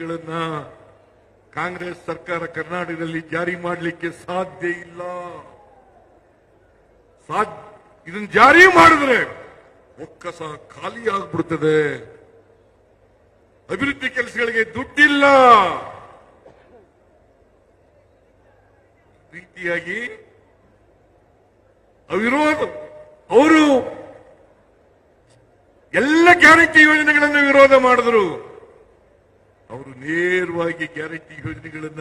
ಗ್ಯಾರಂಟಿಗಳನ್ನ ಕಾಂಗ್ರೆಸ್ ಸರ್ಕಾರ ಕರ್ನಾಟಕದಲ್ಲಿ ಜಾರಿ ಮಾಡಲಿಕ್ಕೆ ಸಾಧ್ಯ ಇಲ್ಲ. ಇದನ್ನ ಜಾರಿ ಮಾಡಿದ್ರೆ ಒಕ್ಕಸ ಖಾಲಿ ಆಗ್ಬಿಡ್ತದೆ. ಅಭಿವೃದ್ಧಿ ಕೆಲಸಗಳಿಗೆ ದುಡ್ಡಿಲ್ಲ. ರೀತಿಯಾಗಿ ಅವಿರೋಧ, ಅವರು ಎಲ್ಲ ಗ್ಯಾರಂಟಿ ಯೋಜನೆಗಳನ್ನು ವಿರೋಧ ಮಾಡಿದ್ರು. ಅವರು ನೇರವಾಗಿ ಗ್ಯಾರಂಟಿ ಯೋಜನೆಗಳನ್ನ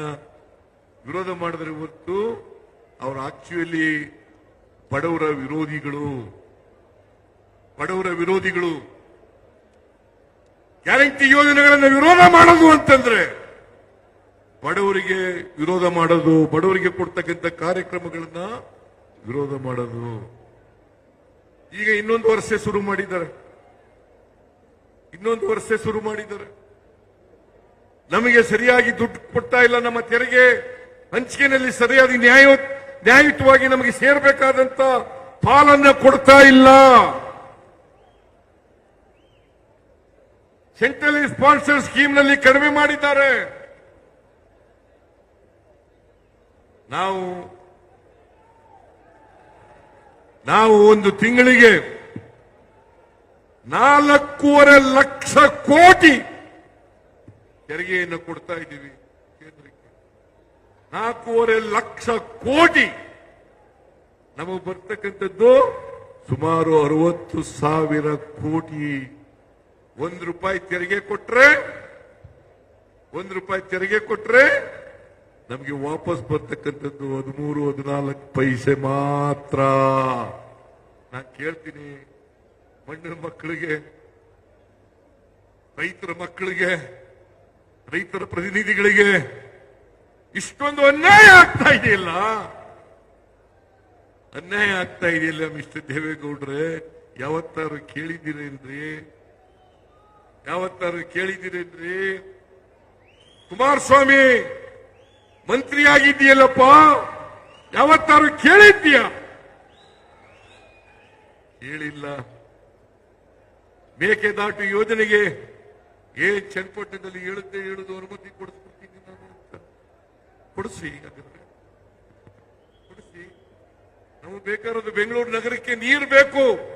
ವಿರೋಧ ಮಾಡಿದರೆ ಹೊರತು ಅವರು ಆಕ್ಚುಯಲಿ ಬಡವರ ವಿರೋಧಿಗಳು ಬಡವರ ವಿರೋಧಿಗಳು ಗ್ಯಾರಂಟಿ ಯೋಜನೆಗಳನ್ನು ವಿರೋಧ ಮಾಡೋದು ಅಂತಂದ್ರೆ ಬಡವರಿಗೆ ವಿರೋಧ ಮಾಡೋದು, ಬಡವರಿಗೆ ಕೊಡ್ತಕ್ಕಂಥ ಕಾರ್ಯಕ್ರಮಗಳನ್ನ ವಿರೋಧ ಮಾಡೋದು. ಈಗ ಇನ್ನೊಂದು ವರ್ಷ ಶುರು ಮಾಡಿದ್ದಾರೆ. ಇನ್ನೊಂದು ವರ್ಷ ಶುರು ಮಾಡಿದ್ದಾರೆ. ನಮಗೆ ಸರಿಯಾಗಿ ದುಡ್ಡು ಕೊಡ್ತಾ ಇಲ್ಲ ನಮ್ಮ ತೆರಿಗೆ. ಹಂಚಿಕೆಯಲ್ಲಿ ಸರಿಯಾದ ನ್ಯಾಯ, ನ್ಯಾಯಯುತವಾಗಿ ನಮಗೆ ಸೇರಬೇಕಾದಂತ ಪಾಲನ್ನ ಕೊಡ್ತಾ ಇಲ್ಲ. ಸೆಂಟ್ರಲ್ ಸ್ಪಾನ್ಸರ್ ಸ್ಕೀಮ್ನಲ್ಲಿ ಕಡಿಮೆ ಮಾಡಿದ್ದಾರೆ. ನಾವು ನಾವು ಒಂದು ತಿಂಗಳಿಗೆ ನಾಲ್ಕೂವರೆ ಲಕ್ಷ ಕೋಟಿ ತೆರಿಗೆಯನ್ನು ಕೊಡ್ತಾ ಇದ್ದೀವಿ ಕೇಂದ್ರಕ್ಕೆ. ನಾಲ್ಕೂವರೆ ಲಕ್ಷ ಕೋಟಿ ನಮಗೆ ಬರ್ತಕ್ಕಂಥದ್ದು ಸುಮಾರು ಅರವತ್ತು ಸಾವಿರ ಕೋಟಿ. ಒಂದು ರೂಪಾಯಿ ತೆರಿಗೆ ಕೊಟ್ರೆ, ಒಂದು ರೂಪಾಯಿ ತೆರಿಗೆ ಕೊಟ್ರೆ ನಮಗೆ ವಾಪಸ್ ಬರ್ತಕ್ಕಂಥದ್ದು ಹದಿಮೂರು, ಹದಿನಾಲ್ಕು ಪೈಸೆ ಮಾತ್ರ. ನಾನು ಕೇಳ್ತೀನಿ, ಮಣ್ಣಿನ ಮಕ್ಕಳಿಗೆ, ರೈತರ ಮಕ್ಕಳಿಗೆ ರೈತರ ಪ್ರತಿನಿಧಿಗಳಿಗೆ ಇಷ್ಟೊಂದು ಅನ್ಯಾಯ ಆಗ್ತಾ ಇದೆಯಲ್ಲ? ಅನ್ಯಾಯ ಆಗ್ತಾ ಇದೆಯಲ್ಲ, ಮಿಸ್ಟರ್ ದೇವೇಗೌಡ್ರೆ? ಯಾವತ್ತಾರು ಕೇಳಿದ್ದೀರೇನ್ರಿ? ಯಾವತ್ತಾರು ಕೇಳಿದ್ದೀರೇನ್ರಿ? ಕುಮಾರಸ್ವಾಮಿ ಮಂತ್ರಿ ಆಗಿದ್ದೀಯಲ್ಲಪ್ಪ ಯಾವತ್ತಾರು ಕೇಳಿದ್ದೀಯ? ಕೇಳಿಲ್ಲ. ಮೇಕೆದಾಟು ಯೋಜನೆಗೆ ಏನ್ ಚನ್ನಪಟ್ಟಣದಲ್ಲಿ ಹೇಳುತ್ತೆ ಹೇಳುದು ಅನುಮತಿ ಕೊಡಿಸ್ಬಿಡ್ತೀನಿ ನಾನು ಅಂತ. ಕೊಡಿಸಿ ಹಾಗಾದ್ರೆ ಕೊಡಿಸಿ. ನಮಗೆ ಬೇಕಾಗಿರೋದು ಬೆಂಗಳೂರು ನಗರಕ್ಕೆ ನೀರು ಬೇಕು.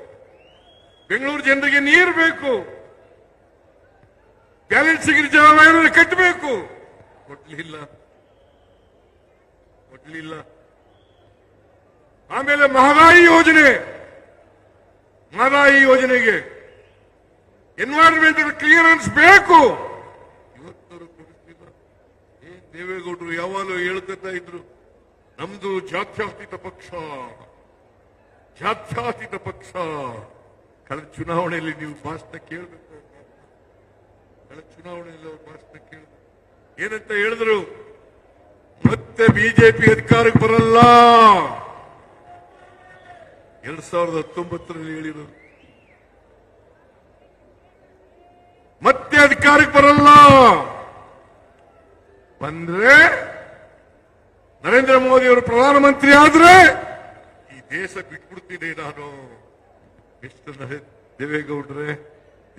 ಬೆಂಗಳೂರು ಜನರಿಗೆ ನೀರು ಬೇಕು. ಬ್ಯಾಲೆನ್ಸಿಂಗ್ ಜನ ಕಟ್ಟಬೇಕು. ಕೊಡ್ಲಿಲ್ಲ. ಕೊಡ್ಲಿಲ್ಲ. ಆಮೇಲೆ ಮಹದಾಯಿ ಯೋಜನೆ. ಮಹದಾಯಿ ಯೋಜನೆಗೆ ಎನ್ವೈರನ್ಮೆಂಟಲ್ ಕ್ಲಿಯರೆನ್ಸ್ ಬೇಕು. ಇವತ್ತವರು ಕೊಡಿಸ್ತಿಲ್ಲ ಏನ್ ದೇವೇಗೌಡರು ಯಾವಾಗಲೂ ಹೇಳ್ತಾ ಇದ್ರು, ನಮ್ದು ಜಾತ್ಯಾತೀತ ಪಕ್ಷ. ಜಾತ್ಯಾತೀತ ಪಕ್ಷ. ಕಳೆದ ಚುನಾವಣೆಯಲ್ಲಿ ನೀವು ಭಾಷಣ ಕೇಳಬೇಕು ಕಳೆದ ಚುನಾವಣೆಯಲ್ಲಿ ಅವ್ರ ಭಾಷಣ ಕೇಳಿದ್ರು ಏನಂತ ಹೇಳಿದ್ರು, ಮತ್ತೆ ಬಿಜೆಪಿ ಅಧಿಕಾರಕ್ಕೆ ಬರಲ್ಲ. ಎರಡ್ ಸಾವಿರದ ಹತ್ತೊಂಬತ್ತರಲ್ಲಿ ಹೇಳಿರೋದು. ಮತ್ತೆ ಅಧಿಕಾರಕ್ಕೆ ಬರಲ್ಲ. ಬಂದ್ರೆ ನರೇಂದ್ರ ಮೋದಿ ಅವರು ಪ್ರಧಾನಮಂತ್ರಿ ಆದ್ರೆ ಈ ದೇಶ ಬಿಟ್ಬಿಡ್ತೀನಿ ನಾನು. ಎಷ್ಟು ದೇವೇಗೌಡ್ರೆ,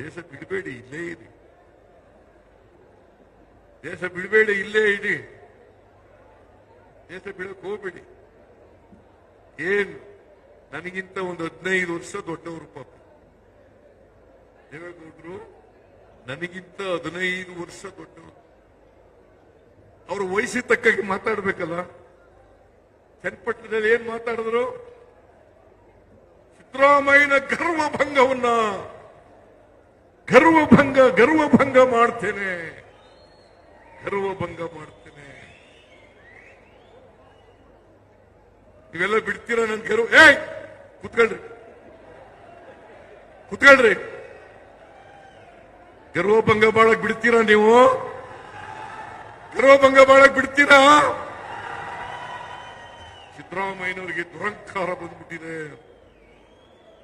ದೇಶ ಬಿಡಬೇಡಿ, ಇಲ್ಲೇ ಇರಿ. ದೇಶ ಬಿಡಬೇಡಿ, ಇಲ್ಲೇ ಇಡಿ ದೇಶ ಬಿಡಕ್ ಹೋಗ್ಬೇಡಿ. ಏನ್ ನನಗಿಂತ ಒಂದು ಹದಿನೈದು ವರ್ಷ ದೊಡ್ಡವರು ಪಾಪ. ದೇವೇಗೌಡರು ನನಗಿಂತ ಹದಿನೈದು ವರ್ಷ ದೊಡ್ಡವರು ಅವರು ವಯಸ್ಸಿಗೆ ತಕ್ಕಾಗಿ ಮಾತಾಡ್ಬೇಕಲ್ಲ? ಚನ್ನಪಟ್ಟಣದಲ್ಲಿ ಏನ್ ಮಾತಾಡಿದ್ರು? ಸಿದ್ದರಾಮಯ್ಯನ ಗರ್ವಭಂಗವನ್ನ ಗರ್ವಭಂಗ ಗರ್ವಭಂಗ ಮಾಡ್ತೇನೆ. ಗರ್ವಭಂಗ ಮಾಡ್ತೇನೆ. ನೀವೆಲ್ಲ ಬಿಡ್ತೀರಾ ನನ್ ಗರ್ವ? ಏಯ್, ಕುತ್ಕೊಳ್ರಿ. ಕುತ್ಕೊಳ್ರಿ. ಗರ್ವಭಂಗ ಬಾಳಕ್ ಬಿಡ್ತೀರಾ ನೀವು? ಗರ್ವಭಂಗ ಬಾಳಕ್ ಬಿಡ್ತೀರಾ? ಸಿದ್ದರಾಮಯ್ಯನವರಿಗೆ ದುರಂಕಾರ ಬಂದ್ಬಿಟ್ಟಿದೆ.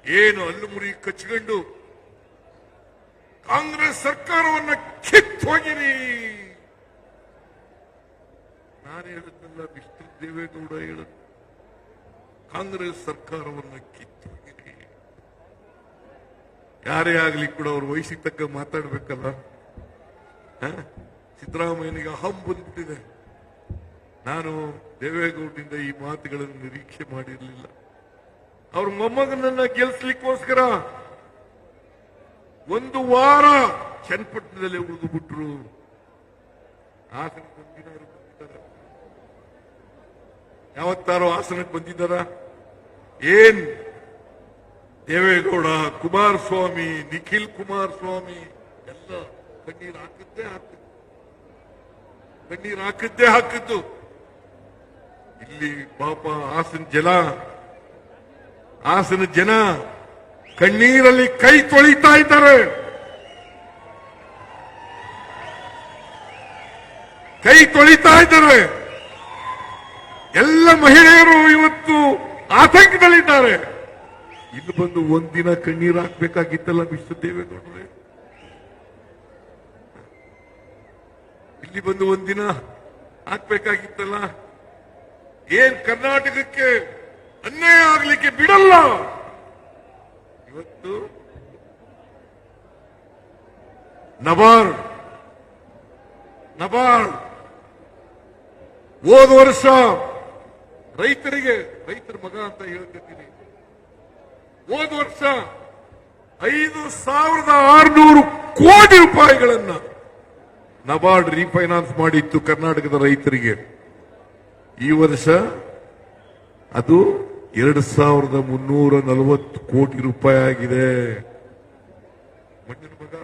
ಏನು ಅಲ್ಲು ಮುರಿ ಕಚ್ಕೊಂಡು ಕಾಂಗ್ರೆಸ್ ಸರ್ಕಾರವನ್ನ ಕಿತ್ತು ಹೋಗಿರಿ. ನಾನು ಹೇಳಿದ್ನಲ್ಲ ವಿಷ್ಣು ದೇವೇಗೌಡ ಹೇಳದ್, ಕಾಂಗ್ರೆಸ್ ಸರ್ಕಾರವನ್ನ ಕಿತ್ತು ಯಾರೇ ಆಗ್ಲಿ ಕೂಡ ಅವ್ರ ವಯಸ್ಸಿಗೆ ತಕ್ಕ ಮಾತಾಡ್ಬೇಕಲ್ಲ? ಸಿದ್ದರಾಮಯ್ಯನಿಗೆ ಅಹಂ ಬಂದ್ಬಿಟ್ಟಿದೆ. ನಾನು ದೇವೇಗೌಡರಿಂದ ಈ ಮಾತುಗಳನ್ನು ನಿರೀಕ್ಷೆ ಮಾಡಿರಲಿಲ್ಲ. ಅವ್ರ ಮೊಮ್ಮಗನನ್ನ ಗೆಲ್ಸ್ಲಿಕ್ಕೋಸ್ಕರ ಒಂದು ವಾರ ಚನ್ನಪಟ್ಟಣದಲ್ಲಿ ಉಳಿದು ಬಿಟ್ರು ಹಾಸನಕ್ಕೆ ಬಂದಿದ್ದಾರೆ. ಯಾವತ್ತಾರೋ ಹಾಸನಕ್ಕೆ ಬಂದಿದ್ದಾರ? ಏನ್ ದೇವೇಗೌಡ, ಕುಮಾರಸ್ವಾಮಿ, ನಿಖಿಲ್ ಕುಮಾರಸ್ವಾಮಿ, ಎಲ್ಲ ಕಣ್ಣೀರು ಹಾಕಿದ್ದೇ ಹಾಕಿದ್ದು ಕಣ್ಣೀರು ಹಾಕಿದ್ದೇ ಹಾಕಿದ್ದು ಇಲ್ಲಿ ಪಾಪ ಹಾಸನ ಜನ ಹಾಸನ ಜನ ಕಣ್ಣೀರಲ್ಲಿ ಕೈ ತೊಳಿತಾ ಇದ್ದಾರೆ. ಕೈ ತೊಳಿತಾ ಇದ್ದಾರೆ. ಎಲ್ಲ ಮಹಿಳೆಯರು ಇವತ್ತು ಆತಂಕದಲ್ಲಿದ್ದಾರೆ. ಇಲ್ಲಿ ಬಂದು ಒಂದಿನ ಕಣ್ಣೀರು ಹಾಕ್ಬೇಕಾಗಿತ್ತಲ್ಲ ವಿಷ್ಣು ದೇವೇಗೌಡರೇ ಇಲ್ಲಿ ಬಂದು ಒಂದಿನ ಹಾಕ್ಬೇಕಾಗಿತ್ತಲ್ಲ. ಏನ್ ಕರ್ನಾಟಕಕ್ಕೆ ಅನ್ಯಾಯ ಆಗ್ಲಿಕ್ಕೆ ಬಿಡಲ್ಲ. ಇವತ್ತು ನಬಾರ್ಡ್ ನಬಾರ್ಡ್. ಹೋದ ವರ್ಷ ರೈತರಿಗೆ, ರೈತರ ಮಗ ಅಂತ ಹೇಳ್ತಿದ್ದೀನಿ. ಹೋದ ವರ್ಷ ಐದು ಸಾವಿರದ ಆರುನೂರು ಕೋಟಿ ರೂಪಾಯಿಗಳನ್ನ ನಬಾರ್ಡ್ ರೀಫೈನಾನ್ಸ್ ಮಾಡಿತ್ತು ಕರ್ನಾಟಕದ ರೈತರಿಗೆ. ಈ ವರ್ಷ ಅದು ಎರಡು ಸಾವಿರದ ಮುನ್ನೂರ ನಲವತ್ತು ಕೋಟಿ ರೂಪಾಯಿ ಆಗಿದೆ. ಮಣ್ಣಿನ ಮಗ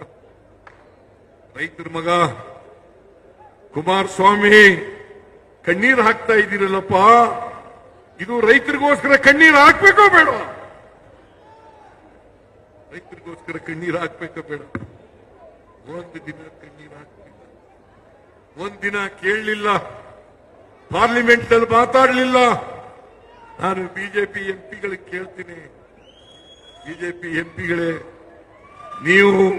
ರೈತರ ಮಗ, ಕುಮಾರಸ್ವಾಮಿ, ಕಣ್ಣೀರು ಹಾಕ್ತಾ ಇದ್ದೀರಲ್ಲಪ್ಪ. ಇದು ರೈತರಿಗೋಸ್ಕರ ಕಣ್ಣೀರು ಹಾಕ್ಬೇಕೋ ಬೇಡ ರೈತರಿಗೋಸ್ಕರ ಕಣ್ಣೀರು ಹಾಕ್ಬೇಕ ಬೇಡ. ಒಂದು ದಿನ ಕಣ್ಣೀರು ಹಾಕ್ಲಿಲ್ಲ. ಒಂದಿನ ದಿನ ಕೇಳಲಿಲ್ಲ. ಪಾರ್ಲಿಮೆಂಟ್ನಲ್ಲಿ ಮಾತಾಡಲಿಲ್ಲ. ನಾನು ಬಿಜೆಪಿ ಎಂಪಿಗಳಿಗೆ ಕೇಳ್ತೀನಿ. ಬಿಜೆಪಿ ಎಂಪಿಗಳೇ, ನೀವು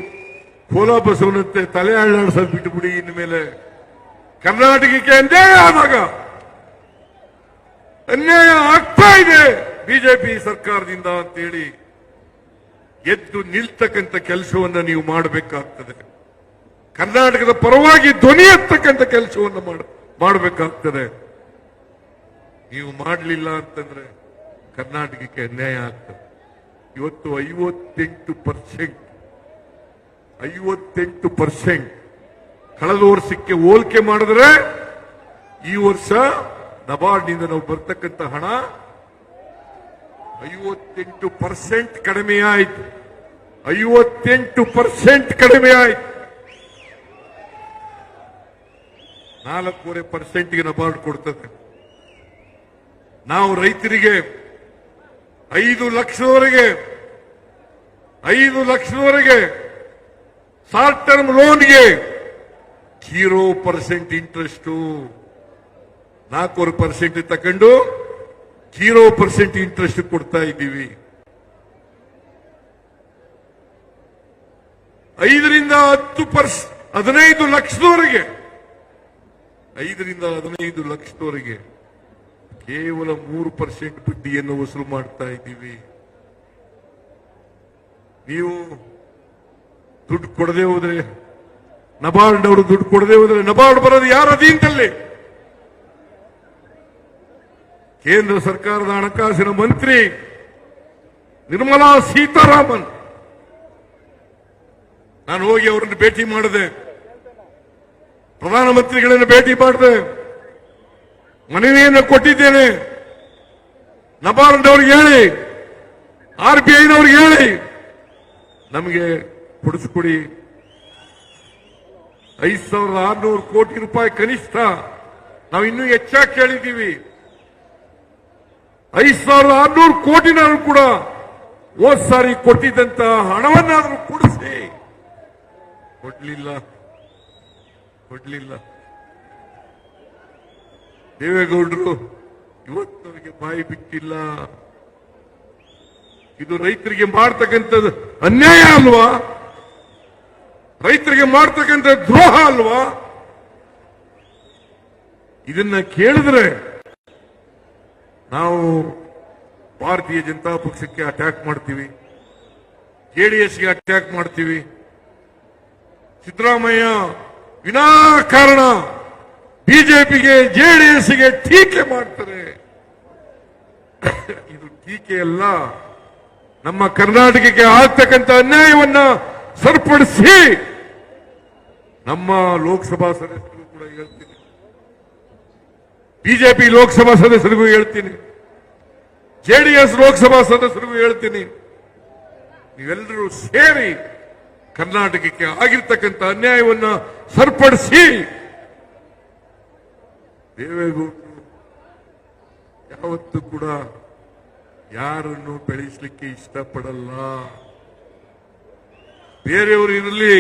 ಕೋಲ ಬಸವನಂತೆ ತಲೆ ಅಳ್ಳಾಡ್ಸೋದು ಬಿಟ್ಟುಬಿಡಿ ಇನ್ಮೇಲೆ. ಕರ್ನಾಟಕಕ್ಕೆ ಅನ್ಯಾಯ ಆದಾಗ ಅನ್ಯಾಯ ಆಗ್ತಾ ಇದೆ ಬಿಜೆಪಿ ಸರ್ಕಾರದಿಂದ ಅಂತೇಳಿ ಎದ್ದು ನಿಲ್ತಕ್ಕಂಥ ಕೆಲಸವನ್ನು ನೀವು ಮಾಡಬೇಕಾಗ್ತದೆ. ಕರ್ನಾಟಕದ ಪರವಾಗಿ ಧ್ವನಿ ಎತ್ತಕ್ಕಂಥ ಕೆಲಸವನ್ನು ಮಾಡ, ಮಾಡಬೇಕಾಗ್ತದೆ. ನೀವು ಮಾಡಲಿಲ್ಲ ಅಂತಂದ್ರೆ ಕರ್ನಾಟಕಕ್ಕೆ ಅನ್ಯಾಯ ಆಗ್ತದೆ. ಇವತ್ತು ಐವತ್ತೆಂಟು ಪರ್ಸೆಂಟ್ ಐವತ್ತೆಂಟು ಪರ್ಸೆಂಟ್ ಕಳೆದ ವರ್ಷಕ್ಕೆ ಹೋಲಿಕೆ ಮಾಡಿದ್ರೆ ಈ ವರ್ಷ ನಬಾರ್ಡ್ನಿಂದ ನಾವು ಬರ್ತಕ್ಕಂಥ ಹಣ ಐವತ್ತೆಂಟು ಪರ್ಸೆಂಟ್ ಕಡಿಮೆ ಆಯಿತು. ಐವತ್ತೆಂಟು ಪರ್ಸೆಂಟ್ ಕಡಿಮೆ ಆಯಿತು ನಾಲ್ಕೂವರೆ ಪರ್ಸೆಂಟ್ಗೆ ನಬಾರ್ಡ್ ಕೊಡ್ತದೆ. ನಾವು ರೈತರಿಗೆ ಐದು ಲಕ್ಷದವರೆಗೆ ಐದು ಲಕ್ಷದವರೆಗೆ ಶಾರ್ಟ್ ಟರ್ಮ್ ಲೋನ್ಗೆ ಜೀರೋ ಪರ್ಸೆಂಟ್ ಇಂಟ್ರೆಸ್ಟು. ನಾಲ್ಕೂವರೆ ಪರ್ಸೆಂಟ್ ತಕೊಂಡು ಜೀರೋ ಪರ್ಸೆಂಟ್ ಇಂಟ್ರೆಸ್ಟ್ ಕೊಡ್ತಾ ಇದ್ದೀವಿ. ಐದರಿಂದ ಹತ್ತು ಪರ್ಸ್, ಹದಿನೈದು ಲಕ್ಷದವರೆಗೆ. ಐದರಿಂದ ಹದಿನೈದು ಲಕ್ಷದವರೆಗೆ ಕೇವಲ ಮೂರು ಪರ್ಸೆಂಟ್ ಬಡ್ಡಿಯನ್ನು ವಸೂಲು ಮಾಡ್ತಾ ಇದ್ದೀವಿ. ನೀವು ದುಡ್ಡು ಕೊಡದೆ ಹೋದ್ರೆ, ನಬಾರ್ಡ್ ಅವರು ದುಡ್ಡು ಕೊಡದೆ ಹೋದ್ರೆ ನಬಾರ್ಡ್ ಬರೋದು ಯಾರ ಅಧೀನದಲ್ಲಿ ಕೇಂದ್ರ ಸರ್ಕಾರದ ಹಣಕಾಸಿನ ಮಂತ್ರಿ ನಿರ್ಮಲಾ ಸೀತಾರಾಮನ್. ನಾನು ಹೋಗಿ ಅವರನ್ನು ಭೇಟಿ ಮಾಡಿದೆ. ಪ್ರಧಾನಮಂತ್ರಿಗಳನ್ನು ಭೇಟಿ ಮಾಡಿದೆ. ಮನವಿಯನ್ನು ಕೊಟ್ಟಿದ್ದೇನೆ. ನಬಾರ್ಡ್ ಅವ್ರಿಗೆ ಹೇಳಿ, ಆರ್ ಬಿ ಐನವ್ರಿಗೆ ಹೇಳಿ, ನಮಗೆ ಕೊಡಿಸ್ಕೊಡಿ. ಐದು ಸಾವಿರದ ಆರ್ನೂರು ಕೋಟಿ ರೂಪಾಯಿ ಕನಿಷ್ಠ ನಾವು ಇನ್ನೂ ಹೆಚ್ಚಾಗಿ ಕೇಳಿದ್ದೀವಿ. ಐದು ಸಾವಿರದ ಆರ್ನೂರು ಕೋಟಿನಾದ್ರೂ ಕೂಡ ಹೋದ್ ಸಾರಿ ಕೊಟ್ಟಿದ್ದಂತ ಹಣವನ್ನಾದ್ರೂ ಕೊಡಿಸಿ. ಕೊಡ್ಲಿಲ್ಲ. ಕೊಡ್ಲಿಲ್ಲ. ದೇವೇಗೌಡರು ಇವತ್ತವರಿಗೆ ಬಾಯಿ ಬಿಟ್ಟಿಲ್ಲ. ಇದು ರೈತರಿಗೆ ಮಾಡ್ತಕ್ಕಂಥದ್ದು ಅನ್ಯಾಯ ಅಲ್ವಾ? ರೈತರಿಗೆ ಮಾಡ್ತಕ್ಕಂಥ ದ್ರೋಹ ಅಲ್ವಾ? ಇದನ್ನ ಕೇಳಿದ್ರೆ ನಾವು ಭಾರತೀಯ ಜನತಾ ಪಕ್ಷಕ್ಕೆ ಅಟ್ಯಾಕ್ ಮಾಡ್ತೀವಿ. ಜೆಡಿಎಸ್ಗೆ ಅಟ್ಯಾಕ್ ಮಾಡ್ತೀವಿ. ಸಿದ್ದರಾಮಯ್ಯ ವಿನಾಕಾರಣ ಬಿಜೆಪಿಗೆ ಜೆಡಿಎಸ್ಗೆ ಟೀಕೆ ಮಾಡ್ತಾರೆ. ಇದು ಟೀಕೆ ಅಲ್ಲ. ನಮ್ಮ ಕರ್ನಾಟಕಕ್ಕೆ ಆಗ್ತಕ್ಕಂಥ ಅನ್ಯಾಯವನ್ನ ಸರಿಪಡಿಸಿ ನಮ್ಮ ಲೋಕಸಭಾ ಸದಸ್ಯರಿಗೂ ಕೂಡ ಹೇಳ್ತೀನಿ. ಬಿಜೆಪಿ ಲೋಕಸಭಾ ಸದಸ್ಯರಿಗೂ ಹೇಳ್ತೀನಿ. ಜೆಡಿಎಸ್ ಲೋಕಸಭಾ ಸದಸ್ಯರಿಗೂ ಹೇಳ್ತೀನಿ. ನೀವೆಲ್ಲರೂ ಸೇರಿ ಕರ್ನಾಟಕಕ್ಕೆ ಆಗಿರ್ತಕ್ಕಂಥ ಅನ್ಯಾಯವನ್ನ ಸರಿಪಡಿಸಿ. ದೇವೇಗೌಡರು ಯಾವತ್ತೂ ಕೂಡ ಯಾರನ್ನು ಬೆಳೆಸಲಿಕ್ಕೆ ಇಷ್ಟಪಡಲ್ಲ. ಬೇರೆಯವರು ಇರಲಿ,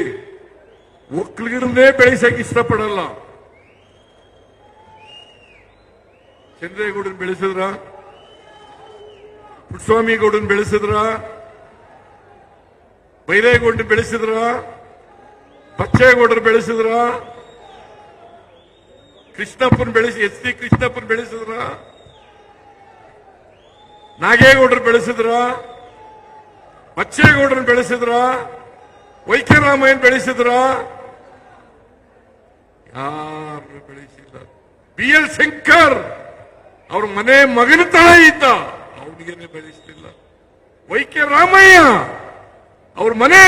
ಒಕ್ಕಲಿಗರನ್ನೇ ಬೆಳೆಸಕ್ಕೆ ಇಷ್ಟಪಡಲ್ಲ. ಚಂದ್ರೇಗೌಡನ್ ಬೆಳೆಸಿದ್ರ? ಪುಟ್ಸ್ವಾಮಿಗೌಡನ್ ಬೆಳೆಸಿದ್ರ? ಬೈರೇಗೌಡನ್ ಬೆಳೆಸಿದ್ರ? ಬಚ್ಚೇಗೌಡರು ಬೆಳೆಸಿದ್ರ? ಕೃಷ್ಣಪ್ಪನ್ ಬೆಳೆಸಿ, ಎಸ್ ಡಿ ಕೃಷ್ಣಪ್ಪನ್ ಬೆಳೆಸಿದ್ರ? ನಾಗೇಗೌಡರು ಬೆಳೆಸಿದ್ರ? ಬಚ್ಚೇಗೌಡರನ್ನ ಬೆಳೆಸಿದ್ರ? ವೈಕ್ಯರಾಮಯ್ಯನ್ ಬೆಳೆಸಿದ್ರ? ಯಾರು ಬೆಳೆಸಿಲ್ಲ. ಬಿ ಎಲ್ ಶಂಕರ್ ಅವ್ರ ಮನೆ ಮಗನ ತಳ ಇದ್ದ. ಅವನಿಗೇನೆ ಬೆಳೆಸಲಿಲ್ಲ. ವೈಕೆ ರಾಮಯ್ಯ ಅವ್ರ ಮನೆ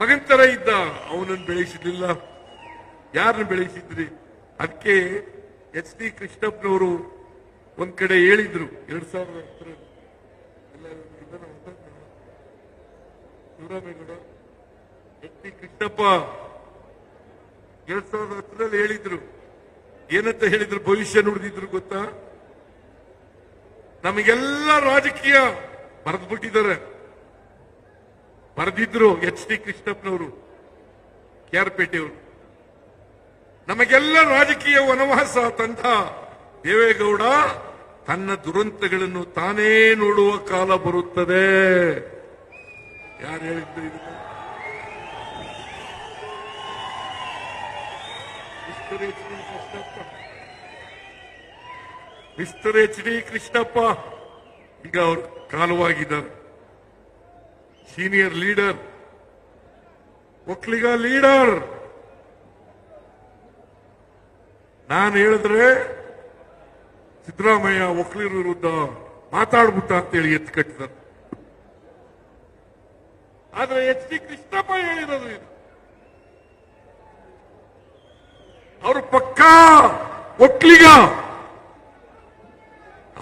ಮಗನ ತರ ಇದ್ದ, ಅವನನ್ನು ಬೆಳೆಸಿರ್ಲಿಲ್ಲ. ಯಾರನ್ನು ಬೆಳೆಸಿದ್ರಿ? ಅದಕ್ಕೆ ಎಚ್ ಡಿ ಕೃಷ್ಣಪ್ಪನವರು ಒಂದ್ ಕಡೆ ಹೇಳಿದ್ರು, ಎರಡ್ ಸಾವಿರದ ಹತ್ತರಲ್ಲಿ ಶಿವರಾಮೇಗೌಡ ಎಚ್ ಡಿ ಕೃಷ್ಣಪ್ಪ ಎರಡ್ ಸಾವಿರದ ಹತ್ತರಲ್ಲಿ ಹೇಳಿದ್ರು. ಏನಂತ ಹೇಳಿದ್ರು? ಭವಿಷ್ಯ ನುಡಿದಿದ್ರು ಗೊತ್ತಾ? ನಮಗೆಲ್ಲ ರಾಜಕೀಯ ಬರೆದು ಬಿಟ್ಟಿದ್ದಾರೆ ಬರೆದಿದ್ರು ಎಚ್ ಡಿ ಕೃಷ್ಣಪ್ಪನವರು ಕೆ ಆರ್ ಪೇಟೆಯವರು ನಮಗೆಲ್ಲ ರಾಜಕೀಯ ವನವಾಸ ತಂದ ದೇವೇಗೌಡ ತನ್ನ ದುರಂತಗಳನ್ನು ತಾನೇ ನೋಡುವ ಕಾಲ ಬರುತ್ತದೆ. ಯಾರು ಹೇಳಿದ್ದು ಮಿಸ್ಟರ್ ಎಚ್ ಡಿ ಕೃಷ್ಣಪ್ಪ. ಈಗ ಅವರು ಕಾಲವಾಗಿದ್ದಾರೆ. ಸೀನಿಯರ್ ಲೀಡರ್ ಒಕ್ಕಲಿಗ ಲೀಡರ್ ನಾನು ಹೇಳಿದ್ರೆ ಸಿದ್ದರಾಮಯ್ಯ ಒಕ್ಕಲಿರ ವಿರುದ್ಧ ಮಾತಾಡ್ಬಿಟ್ಟ ಅಂತೇಳಿ ಎತ್ತು ಕಟ್ಟಿದ್ದಾರೆ. ಆದ್ರೆ ಎಚ್ ಡಿ ಕೃಷ್ಣಪ್ಪ ಹೇಳಿರೋದು ಇದು. ಅವರು ಪಕ್ಕಾ ಒಕ್ಕಲಿಗ.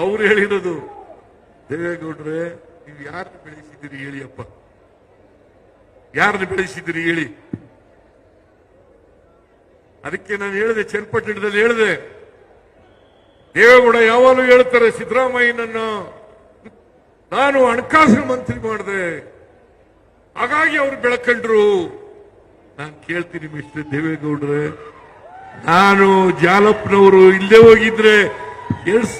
ಅವ್ರು ಹೇಳಿರೋದು, ದೇವೇಗೌಡ್ರೆ ನೀವು ಯಾರನ್ನು ಬೆಳೆಸಿದ್ರಿ ಹೇಳಿ ಅಪ್ಪ. ಯಾರನ್ನು ಬೆಳೆಸಿದ್ದೀರಿ ಹೇಳಿ. ಅದಕ್ಕೆ ನಾನು ಹೇಳಿದೆ ಚನ್ನಪಟ್ಟಣದಲ್ಲಿ ಹೇಳಿದೆ. ದೇವೇಗೌಡ ಯಾವಾಗಲೂ ಹೇಳ್ತಾರೆ, ಸಿದ್ದರಾಮಯ್ಯನನ್ನು ನಾನು ಹಣಕಾಸು ಮಂತ್ರಿ ಮಾಡಿದೆ. ಹಾಗಾಗಿ ಅವ್ರು ಬೆಳಕಂಡ್ರು. ನಾನು ಕೇಳ್ತೀನಿ ಮಿಸ್ಟರ್ ದೇವೇಗೌಡ್ರೆ, ನಾನು ಜಾಲಪ್ಪನವರು ಇಲ್ಲೇ ಹೋಗಿದ್ರೆ ಎರಡ್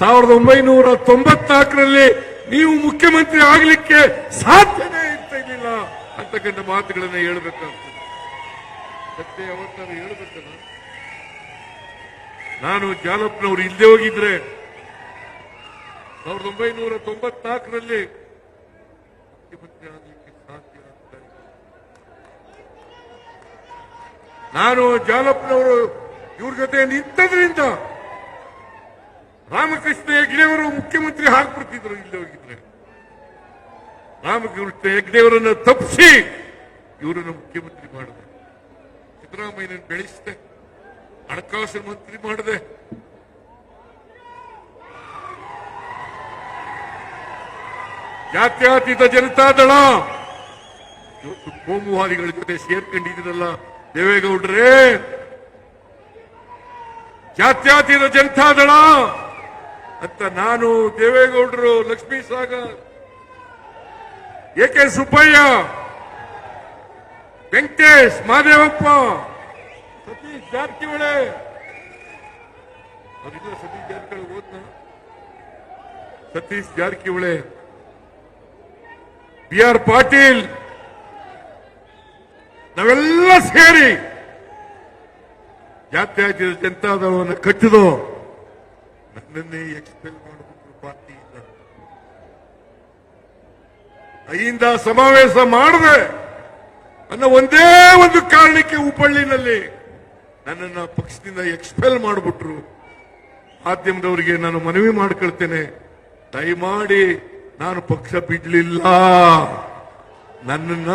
ಸಾವಿರದ ಒಂಬೈನೂರ ತೊಂಬತ್ನಾಲ್ಕರಲ್ಲಿ ನೀವು ಮುಖ್ಯಮಂತ್ರಿ ಆಗಲಿಕ್ಕೆ ಸಾಧ್ಯನೇ ಇರ್ತಿರ್ಲಿಲ್ಲ ಅಂತಕ್ಕಂಥ ಮಾತುಗಳನ್ನು ಹೇಳ್ಬೇಕಾಗ್ತದೆ. ಸತ್ಯ ಯಾವತ್ತಾರು ಹೇಳ್ಬೇಕಲ್ಲ? ನಾನು ಇಲ್ಲದೆ ಹೋಗಿದ್ರೆ ಸಾವಿರದ ಒಂಬೈನೂರ ತೊಂಬತ್ನಾಲ್ಕರಲ್ಲಿ ಮುಖ್ಯಮಂತ್ರಿ ಆಗಲಿಕ್ಕೆ ಸಾಧ್ಯ ಅಂತ ನಾನು ಜಾಲಪ್ಪನವರು ಇವ್ರ ಜೊತೆ ನಿಂತದ್ರಿಂದ ರಾಮಕೃಷ್ಣ ಹೆಗ್ಡೆಯವರು ಮುಖ್ಯಮಂತ್ರಿ ಹಾಕ್ಬಿಡ್ತಿದ್ರು ಇಲ್ಲಿ ಹೋಗಿದ್ರೆ. ರಾಮಕೃಷ್ಣ ಹೆಗ್ಡೆಯವರನ್ನು ತಪ್ಪಿಸಿ ಇವರನ್ನು ಮುಖ್ಯಮಂತ್ರಿ ಮಾಡಿದೆ. ಸಿದ್ದರಾಮಯ್ಯನ ಬೆಳೆಸಿದೆ. ಹಣಕಾಸು ಮಂತ್ರಿ ಮಾಡಿದೆ. ಜಾತ್ಯಾತೀತ ಜನತಾದಳ ಕೋಮುವಾದಿಗಳ ಜೊತೆ ಸೇರ್ಕೊಂಡಿದ್ದೀರಲ್ಲ, ದೇವೇಗೌಡ್ರೆ. ಜಾತ್ಯಾತೀತ ಜನತಾದಳ ಅಂತ ನಾನು ದೇವೇಗೌಡರು ಲಕ್ಷ್ಮೀ ಸಾಗರ್ ಎ ಕೆ ಸುಬ್ಬಯ್ಯ, ವೆಂಕಟೇಶ್ ಮಾದೇವಪ್ಪ, ಸತೀಶ್ ಜಾರಕಿಹೊಳಿ. ಅವರಿಲ್ಲ ಸತೀಶ್ ಜಾರಕಿಹೊಳಿ ಓದ್ನ? Satish Jarkiholi. B R Patil. ನಾವೆಲ್ಲ ಸೇರಿ ಜಾತ್ಯಾತೀತ ಜನತಾದಳವನ್ನು ಕಟ್ಟಿದು ನನ್ನನ್ನೇ ಎಕ್ಸ್ಪೆಲ್ ಮಾಡಿಬಿಟ್ರು ಪಾರ್ಟಿಯಿಂದ ಅಯ್ಯಿಂದ ಸಮಾವೇಶ ಮಾಡದೆ ಅನ್ನೋ ಒಂದೇ ಒಂದು ಕಾರಣಕ್ಕೆ ಹುಬ್ಬಳ್ಳಿನಲ್ಲಿ ನನ್ನನ್ನ ಪಕ್ಷದಿಂದ ಎಕ್ಸ್ಪೆಲ್ ಮಾಡಿಬಿಟ್ರು. ಮಾಧ್ಯಮದವರಿಗೆ ನಾನು ಮನವಿ ಮಾಡ್ಕೊಳ್ತೇನೆ. ದಯಮಾಡಿ ನಾನು ಪಕ್ಷ ಬಿಡ್ಲಿಲ್ಲ. ನನ್ನನ್ನ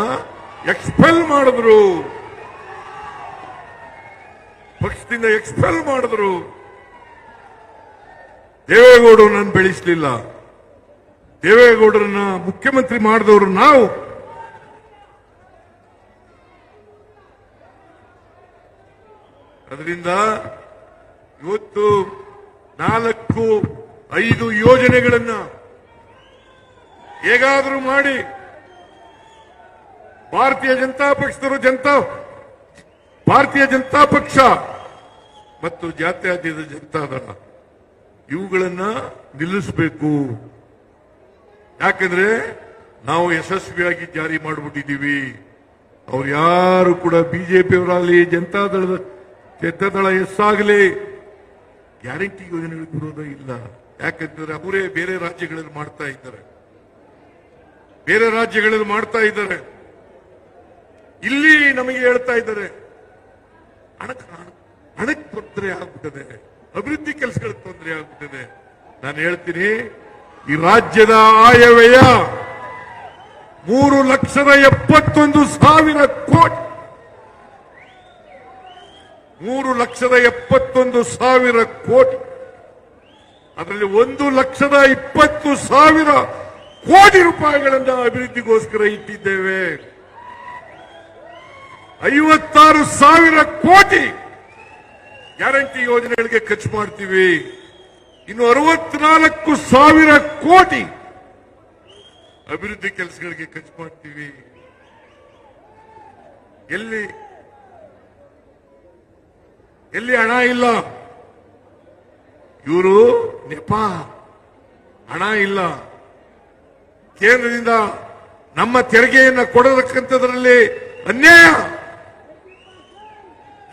ಎಕ್ಸ್ಪೆಲ್ ಮಾಡಿದ್ರು. ಪಕ್ಷದಿಂದ ಎಕ್ಸ್ಪೆಲ್ ಮಾಡಿದ್ರು. ದೇವೇಗೌಡರು ನಾನು ಬೆಳೆಸಲಿಲ್ಲ. ದೇವೇಗೌಡರನ್ನ ಮುಖ್ಯಮಂತ್ರಿ ಮಾಡಿದವರು ನಾವು. ಅದರಿಂದ ಇವತ್ತು ನಾಲ್ಕು, ಐದು ಯೋಜನೆಗಳನ್ನ ಹೇಗಾದರೂ ಮಾಡಿ ಭಾರತೀಯ ಜನತಾ ಪಕ್ಷದವರು ಜನತಾ, ಭಾರತೀಯ ಜನತಾ ಪಕ್ಷ ಮತ್ತು ಜಾತ್ಯಾತೀತ ಜನತಾದಳ. ಇವುಗಳನ್ನ ನಿಲ್ಲಿಸಬೇಕು. ಯಾಕಂದ್ರೆ ನಾವು ಯಶಸ್ವಿಯಾಗಿ ಜಾರಿ ಮಾಡಿಬಿಟ್ಟಿದ್ದೀವಿ. ಅವ್ರು ಯಾರು ಕೂಡ ಬಿಜೆಪಿಯವರಾಗಲಿ ಜನತಾದಳದ ಜನತಾದಳ ಎಸ್ಸಾಗಲಿ, ಗ್ಯಾರಂಟಿ ಯೋಜನೆಗಳು ಬರೋದೇ ಇಲ್ಲ. ಯಾಕಂದ್ರೆ ಅವರೇ ಬೇರೆ ರಾಜ್ಯಗಳಲ್ಲಿ ಮಾಡ್ತಾ ಇದ್ದಾರೆ. ಬೇರೆ ರಾಜ್ಯಗಳಲ್ಲಿ ಮಾಡ್ತಾ ಇದ್ದಾರೆ. ಇಲ್ಲಿ ನಮಗೆ ಹೇಳ್ತಾ ಇದ್ದಾರೆ, ಹಣಕ್ಕೆ ಹಣಕ್ಕೆ ತೊಂದರೆ ಆಗ್ಬಿಟ್ಟಿದೆ. ಅಭಿವೃದ್ಧಿ ಕೆಲಸಗಳಿಗೆ ತೊಂದರೆ ಆಗ್ಬಿಟ್ಟಿದೆ. ನಾನು ಹೇಳ್ತೀನಿ, ಈ ರಾಜ್ಯದ ಆಯವ್ಯಯ ಮೂರು ಲಕ್ಷದ ಎಪ್ಪತ್ತೊಂದು ಸಾವಿರ ಕೋಟಿ. ಮೂರು ಲಕ್ಷದ ಎಪ್ಪತ್ತೊಂದು ಸಾವಿರ ಕೋಟಿ. ಅದರಲ್ಲಿ ಒಂದು ಲಕ್ಷದ ಇಪ್ಪತ್ತು ಸಾವಿರ ಕೋಟಿ ರೂಪಾಯಿಗಳನ್ನ ಅಭಿವೃದ್ಧಿಗೋಸ್ಕರ ಇಟ್ಟಿದ್ದೇವೆ. ಐವತ್ತಾರು ಸಾವಿರ ಕೋಟಿ ಗ್ಯಾರಂಟಿ ಯೋಜನೆಗಳಿಗೆ ಖರ್ಚು ಮಾಡ್ತೀವಿ. ಇನ್ನು ಅರವತ್ನಾಲ್ಕು ಸಾವಿರ ಕೋಟಿ ಅಭಿವೃದ್ಧಿ ಕೆಲಸಗಳಿಗೆ ಖರ್ಚು ಮಾಡ್ತೀವಿ. ಎಲ್ಲಿ ಎಲ್ಲಿ ಹಣ ಇಲ್ಲ? ಇವರು ನೆಪ, ಹಣ ಇಲ್ಲ. ಕೇಂದ್ರದಿಂದ ನಮ್ಮ ತೆರಿಗೆಯನ್ನು ಕೊಡತಕ್ಕಂಥದ್ರಲ್ಲಿ ಅನ್ಯಾಯ.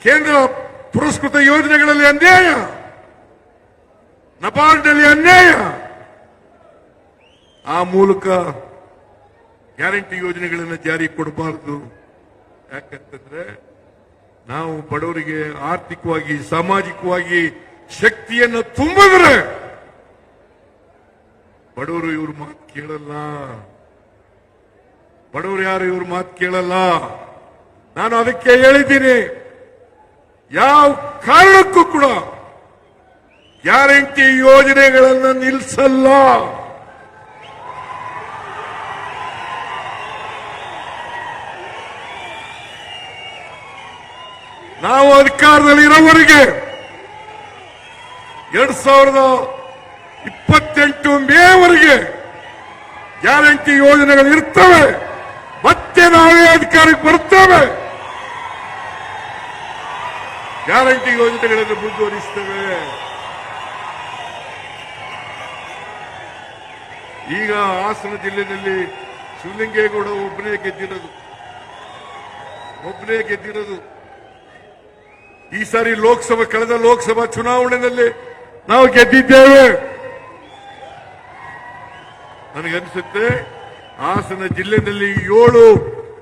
ಕೇಂದ್ರ ಪುರಸ್ಕೃತ ಯೋಜನೆಗಳಲ್ಲಿ ಅನ್ಯಾಯ. ನಬಾರ್ಡ್ನಲ್ಲಿ ಅನ್ಯಾಯ. ಆ ಮೂಲಕ ಗ್ಯಾರಂಟಿ ಯೋಜನೆಗಳನ್ನು ಜಾರಿ ಕೊಡಬಾರದು. ಯಾಕಂತಂದ್ರೆ ನಾವು ಬಡವರಿಗೆ ಆರ್ಥಿಕವಾಗಿ, ಸಾಮಾಜಿಕವಾಗಿ ಶಕ್ತಿಯನ್ನು ತುಂಬಿದ್ರೆ ಬಡವರು ಇವ್ರ ಮಾತು ಕೇಳಲ್ಲ. ಬಡವರು ಯಾರು ಇವ್ರ ಮಾತು ಕೇಳಲ್ಲ? ನಾನು ಅದಕ್ಕೆ ಹೇಳಿದ್ದೀನಿ. ಯಾವ ಕಾರಣಕ್ಕೂ ಕೂಡ ಗ್ಯಾರಂಟಿ ಯೋಜನೆಗಳನ್ನು ನಿಲ್ಲಿಸಲ್ಲ ನಾವು ಅಧಿಕಾರದಲ್ಲಿ ಇರೋವರೆಗೆ ಎರಡ್ ಸಾವಿರದ ಇಪ್ಪತ್ತೆಂಟು ಮೇವರೆಗೆ ಗ್ಯಾರಂಟಿ ಯೋಜನೆಗಳು ಇರ್ತವೆ. ಮತ್ತೆ ನಾವೇ ಅಧಿಕಾರಕ್ಕೆ ಬರ್ತೇವೆ ಗ್ಯಾರಂಟಿ ಯೋಜನೆಗಳನ್ನು ಮುಂದುವರಿಸ್ತೇವೆ. ಈಗ ಹಾಸನ ಜಿಲ್ಲೆಯಲ್ಲಿ ಶಿವಲಿಂಗೇಗೌಡ ಒಬ್ಬನೇ ಗೆದ್ದಿರೋದು. ಒಬ್ಬನೇ ಗೆದ್ದಿರೋದು. ಈ ಸಾರಿ ಲೋಕಸಭಾ, ಕಳೆದ ಲೋಕಸಭಾ ಚುನಾವಣೆಯಲ್ಲಿ ನಾವು ಗೆದ್ದಿದ್ದೇವೆ. ನನಗನ್ಸುತ್ತೆ ಹಾಸನ ಜಿಲ್ಲೆಯಲ್ಲಿ ಏಳು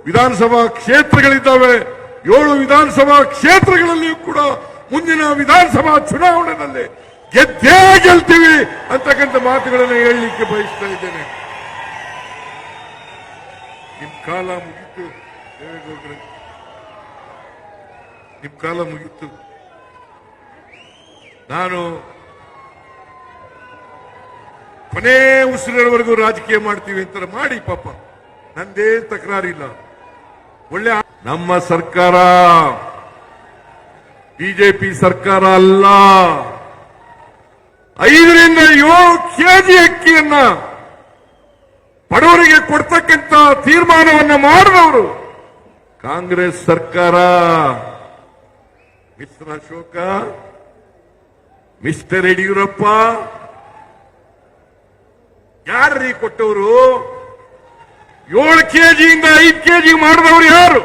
ವಿಧಾನಸಭಾ ಕ್ಷೇತ್ರಗಳಿದ್ದಾವೆ. ಏಳು ವಿಧಾನಸಭಾ ಕ್ಷೇತ್ರಗಳಲ್ಲಿಯೂ ಕೂಡ ಮುಂದಿನ ವಿಧಾನಸಭಾ ಚುನಾವಣೆಯಲ್ಲಿ ಗೆದ್ದೇ ಗೆಲ್ತೀವಿ ಅಂತಕ್ಕಂಥ ಮಾತುಗಳನ್ನು ಹೇಳಲಿಕ್ಕೆ ಬಯಸ್ತಾ ಇದ್ದೇನೆ. ನಿಮ್ ಕಾಲ ಮುಗಿತು ನಿಮ್ ಕಾಲ ಮುಗಿತು. ನಾನು ಕೊನೆ ಉಸಿರವರೆಗೂ ರಾಜಕೀಯ ಮಾಡ್ತೀವಿ ಅಂತ ಮಾಡಿ ಪಾಪ. ನಂದೇ ತಕರಾರಿಲ್ಲ. ಒಳ್ಳೆ ನಮ್ಮ ಸರ್ಕಾರ. ಬಿಜೆಪಿ ಸರ್ಕಾರ ಅಲ್ಲ. ಐದರಿಂದ ಏಳು ಕೆಜಿ ಅಕ್ಕಿಯನ್ನ ಬಡವರಿಗೆ ಕೊಡ್ತಕ್ಕಂತ ತೀರ್ಮಾನವನ್ನ ಮಾಡಿದವರು ಕಾಂಗ್ರೆಸ್ ಸರ್ಕಾರ. Mister Ashoka mister Yediyurappa. ಯಾರ್ರೀ ಕೊಟ್ಟವರು? ಏಳು ಕೆಜಿಯಿಂದ ಐದು ಕೆಜಿ ಮಾಡಿದವರು ಯಾರು?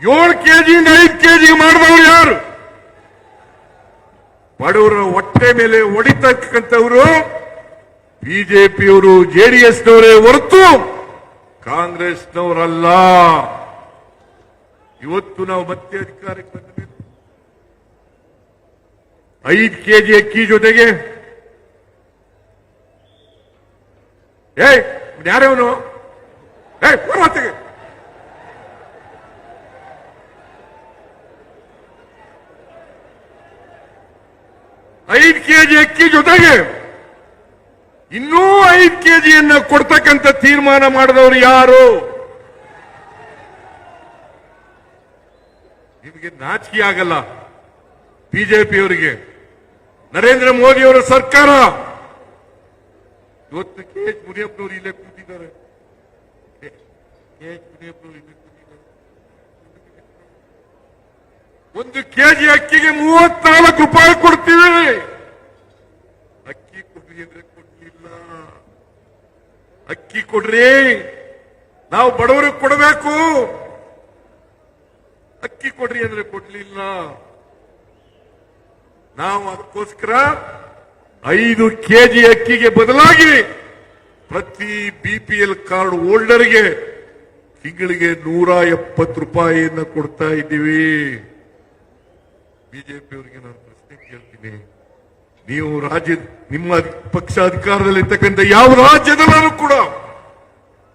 ಏಳು ಕೆಜಿಯಿಂದ ಐದು ಕೆಜಿ ಮಾಡಿದವರು ಯಾರು? ಬಡವರ ಹೊಟ್ಟೆ ಮೇಲೆ ಹೊಡಿತಕ್ಕಂಥವರು ಬಿಜೆಪಿಯವರು ಜೆಡಿಎಸ್ನವರೇ ಹೊರತು ಕಾಂಗ್ರೆಸ್ನವರಲ್ಲ. ಇವತ್ತು ನಾವು ಮತ್ತೆ ಅಧಿಕಾರಕ್ಕೆ ಬಂದ ಐದು ಕೆಜಿ ಅಕ್ಕಿ ಜೊತೆಗೆ ಏಯ್ ಯಾರವನು ಏಯ್ ಹೊರಗೆ ಐದು ಕೆಜಿ ಅಕ್ಕಿ ಜೊತೆಗೆ ಇನ್ನೂ ಐದು ಕೆಜಿಯನ್ನು ಕೊಡ್ತಕ್ಕಂತ ತೀರ್ಮಾನ ಮಾಡಿದವರು ಯಾರು? ನಿಮಗೆ ನಾಚಿಕೆ ಆಗಲ್ಲ. ಬಿಜೆಪಿಯವರಿಗೆ. ನರೇಂದ್ರ ಮೋದಿಯವರ ಸರ್ಕಾರ. ಇವತ್ತು ಕೆ ಎಚ್ ಮುನಿಯಪ್ಪನವರು ಇಲ್ಲೇ ಕೂತಿದ್ದಾರೆ. ಕೆ ಎಚ್ ಮುನಿಯಪ್ಪನವರು ಇಲ್ಲೇ ಕೂತಿದ್ದಾರೆ. ಒಂದು ಕೆಜಿ ಅಕ್ಕಿಗೆ ಮೂವತ್ನಾಲ್ಕು ರೂಪಾಯಿ ಕೊಡ್ತೀವಿ. ಅಕ್ಕಿ ಕೊಡ್ರಿ ಅಂದ್ರೆ ಕೊಡ್ಲಿಲ್ಲ. ಅಕ್ಕಿ ಕೊಡ್ರಿ. ನಾವು ಬಡವರಿಗೆ ಕೊಡಬೇಕು. ಅಕ್ಕಿ ಕೊಡ್ರಿ ಅಂದ್ರೆ ಕೊಡ್ಲಿಲ್ಲ. ನಾವು ಅದಕ್ಕೋಸ್ಕರ ಐದು ಕೆಜಿ ಅಕ್ಕಿಗೆ ಬದಲಾಗಿ ಪ್ರತಿ ಬಿಪಿಎಲ್ ಕಾರ್ಡ್ ಹೋಲ್ಡರ್ಗೆ ತಿಂಗಳಿಗೆ ನೂರ ಎಪ್ಪತ್ತು ರೂಪಾಯಿಯನ್ನು ಕೊಡ್ತಾ ಇದ್ದೀವಿ. ಬಿಜೆಪಿಯವರಿಗೆ ನಾನು ಪ್ರಶ್ನೆ ಕೇಳ್ತೀನಿ. ನೀವು ರಾಜ್ಯ, ನಿಮ್ಮ ಪಕ್ಷ ಪಕ್ಷ ಅಧಿಕಾರದಲ್ಲಿರ್ತಕ್ಕಂಥ ಯಾವ ರಾಜ್ಯದಲ್ಲೂ ಕೂಡ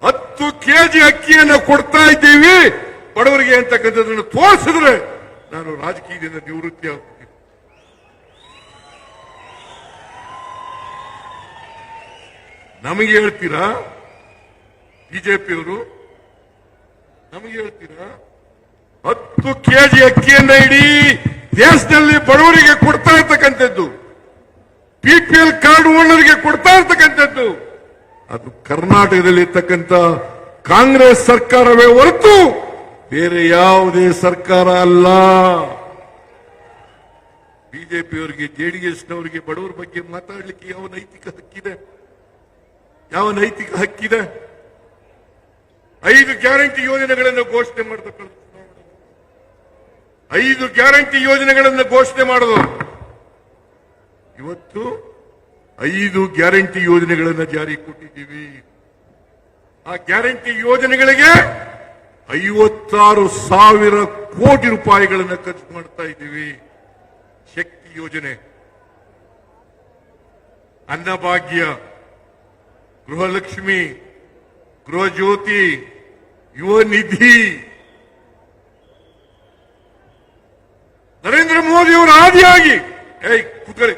ಹತ್ತು ಕೆಜಿ ಅಕ್ಕಿಯನ್ನು ಕೊಡ್ತಾ ಇದ್ದೀವಿ. ಬಡವರಿಗೆ ಅಂತಕ್ಕಂಥದ್ದನ್ನು ತೋರಿಸಿದ್ರೆ ನಾನು ರಾಜಕೀಯದಿಂದ ನಿವೃತ್ತಿ ಆಗ್ತೀನಿ ನಮಗೆ ಹೇಳ್ತೀರಾ? ಬಿಜೆಪಿಯವರು? ನಮಗೆ ಹೇಳ್ತೀರಾ? ಹತ್ತು ಕೆಜಿ ಅಕ್ಕಿಯನ್ನ ಇಡೀ ದೇಶದಲ್ಲಿ ಬಡವರಿಗೆ ಕೊಡ್ತಾ ಇರ್ತಕ್ಕಂಥದ್ದು. ಬಿಪಿಎಲ್ ಕಾರ್ಡ್ ಓನರ್ಗೆ ಕೊಡ್ತಾ ಇರ್ತಕ್ಕಂಥದ್ದು. ಅದು ಕರ್ನಾಟಕದಲ್ಲಿ ಇರ್ತಕ್ಕಂಥ ಕಾಂಗ್ರೆಸ್ ಸರ್ಕಾರವೇ ಹೊರತು ಬೇರೆ ಯಾವುದೇ ಸರ್ಕಾರ ಅಲ್ಲ. ಬಿಜೆಪಿಯವರಿಗೆ ಜೆಡಿಎಸ್ನವರಿಗೆ ಬಡವರ ಬಗ್ಗೆ ಮಾತಾಡಲಿಕ್ಕೆ ಯಾವ ನೈತಿಕ ಹಕ್ಕಿದೆ? ಯಾವ ನೈತಿಕ ಹಕ್ಕಿದೆ? ಐದು ಗ್ಯಾರಂಟಿ ಯೋಜನೆಗಳನ್ನು ಘೋಷಣೆ ಮಾಡತಕ್ಕಂಥ ಐದು ಗ್ಯಾರಂಟಿ ಯೋಜನೆಗಳನ್ನು ಘೋಷಣೆ ಮಾಡೋದು. ಇವತ್ತು ಐದು ಗ್ಯಾರಂಟಿ ಯೋಜನೆಗಳನ್ನು ಜಾರಿ ಕೊಟ್ಟಿದ್ದೀವಿ. ಆ ಗ್ಯಾರಂಟಿ ಯೋಜನೆಗಳಿಗೆ ಐವತ್ತಾರು ಸಾವಿರ ಕೋಟಿ ರೂಪಾಯಿಗಳನ್ನು ಖರ್ಚು ಮಾಡ್ತಾ ಇದ್ದೀವಿ. ಶಕ್ತಿ ಯೋಜನೆ. ಅನ್ನಭಾಗ್ಯ. ಗೃಹಲಕ್ಷ್ಮಿ, ಗೃಹಜ್ಯೋತಿ, ಯುವ ನಿಧಿ. ನರೇಂದ್ರ ಮೋದಿ ಅವರು ಆದಿಯಾಗಿ, ಏಯ್, ಕೂತ್ಕೊಳ್ಳಿ.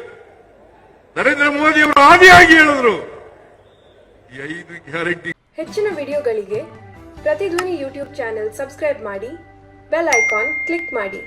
ನರೇಂದ್ರ ಮೋದಿ ಅವರು ಆದಿಯಾಗಿ ಹೇಳಿದ್ರು ಐದು ಗ್ಯಾರಂಟಿ. ಹೆಚ್ಚಿನ ವಿಡಿಯೋಗಳಿಗೆ ಪ್ರತಿಧ್ವನಿ ಯೂಟ್ಯೂಬ್ ಚಾನೆಲ್ ಸಬ್ಸ್ಕ್ರೈಬ್ ಮಾಡಿ, ಬೆಲ್ ಐಕಾನ್ ಕ್ಲಿಕ್ ಮಾಡಿ.